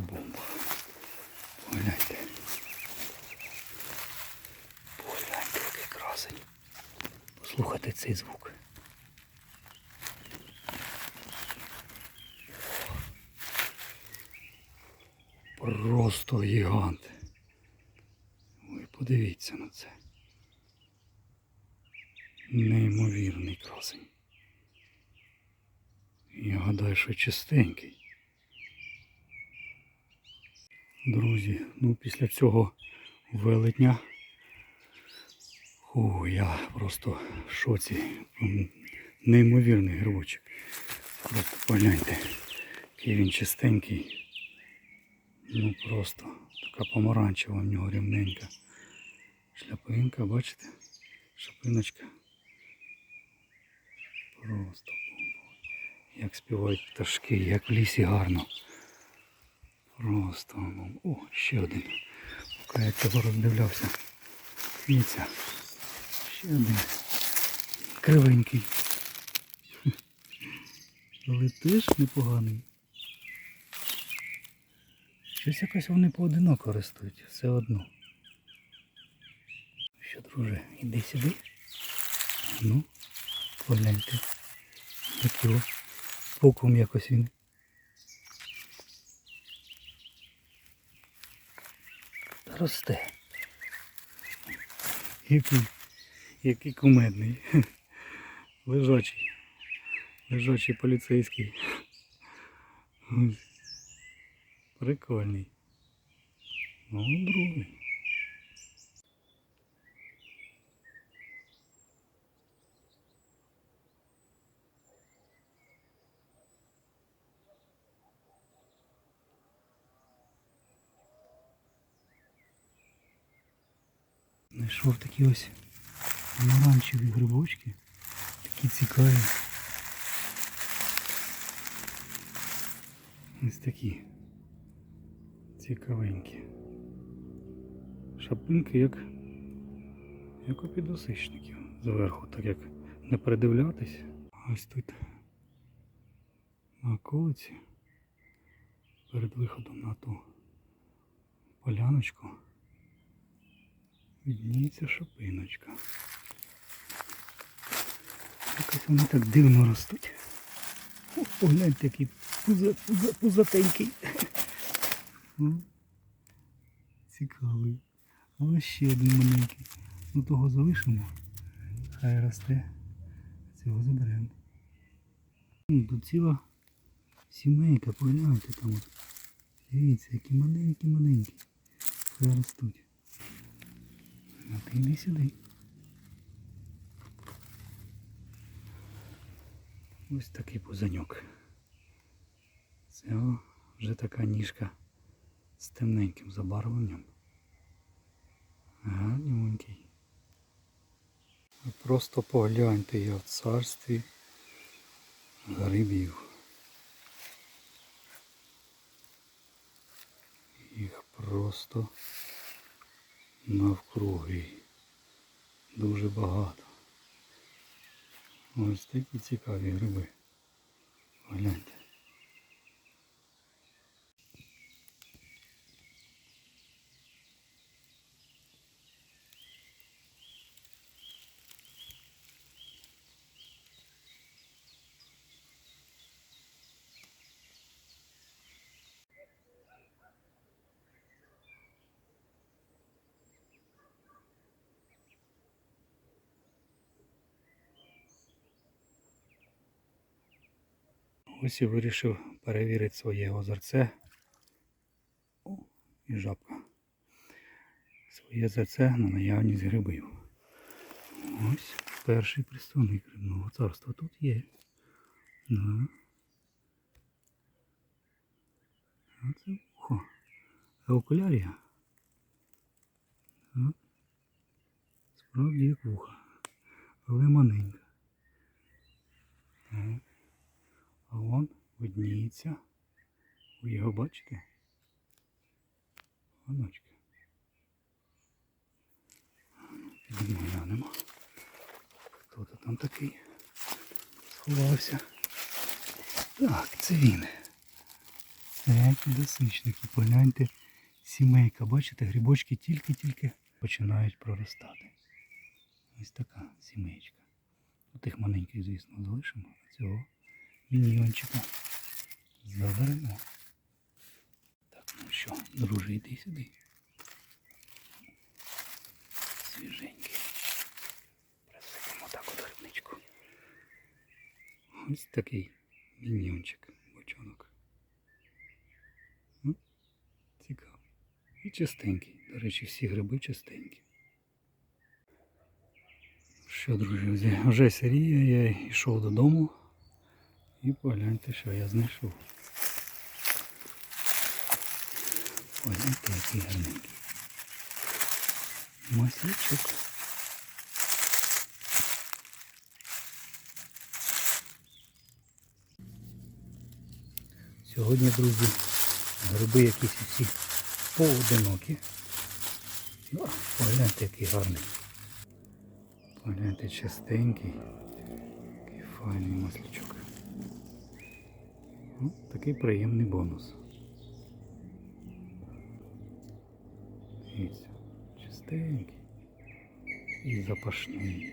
бомба. Погляньте. Погляньте, який красень. Послухайте цей звук. Просто гігант. Ви подивіться на це. Неймовірний красень. Я гадаю, що чистенький. Друзі, ну після цього велетня. О, я просто в шоці. Неймовірний грибочок. Просто погляньте, який він чистенький. Ну просто така помаранчева в нього рівненька. Шляпинка, бачите? Шапиночка. Просто. Як співають пташки, як в лісі гарно. Просто. О, ще один. Поки я цього роздивлявся. Дивіться. Ще один. Кривенький. Але теж непоганий. Щось якось вони поодиноко ростуть, все одно. Що, друже, іди сюди. Ну, погляньте. Який о, покум якось він. Росте. Який, який кумедний. Лежачий. Лежачий поліцейський. Прикольний. Ну, другий. Знайшов такі ось помаранчеві грибочки. Такі цікаві. Ось такі. Цікавенькі. Шапинки як, як у підосичників зверху, так як не передивлятись. Ось тут на околиці перед виходом на ту поляночку відніється шапиночка. Якось вони так дивно ростуть. Погляньте, який пуза, пуза, пузатенький. Цікавий. А ось ще один маленький. Ну того залишимо. Хай росте. Цього заберемо. Тут ціла сімейка, погляньте там. Дивіться, які маленькі-маленькі. Хай ростуть. А ти йди сюди. Ось такий пузаньок. Це вже така ніжка з темненьким забарвленням. Гарненький. Просто погляньте я в царстві грибів. Їх просто навкруги. Дуже багато. Ось такі цікаві гриби. Гляньте. Ось і вирішив перевірити своє озерце. О, і жабка. Своє озерце на наявність грибів. Ось перший представник грибного царства тут є. Да. Оце вухо. Еукулярія. Так. Справді як вуха. Але маленька. Видніється. Ви його бачите? Оночки. Глянемо. Хто то там такий сховався? Так, це він. Гляньте лисичники, погляньте сімейка. Бачите, грибочки тільки-тільки починають проростати. Ось така сімейка. Тих маленьких, звісно, залишимо. Цього міньйончика заберемо. Так, ну що, друже, йди сюди. Свіженький. Присипемо так от грибничку. Ось такий міньйончик, бочонок. М, Цікаво. І чистенький. До речі, всі гриби чистенькі. Що, друзі, вже сирія, я йшов додому. І погляньте, що я знайшов. Погляньте, який гарненький. Маслячок. Сьогодні, друзі, гриби якісь усі поодинокі. Погляньте, який гарний. Погляньте, чистенький. Який файний маслячок. Ну, такий приємний бонус. Дивіться, чистенький і запашний.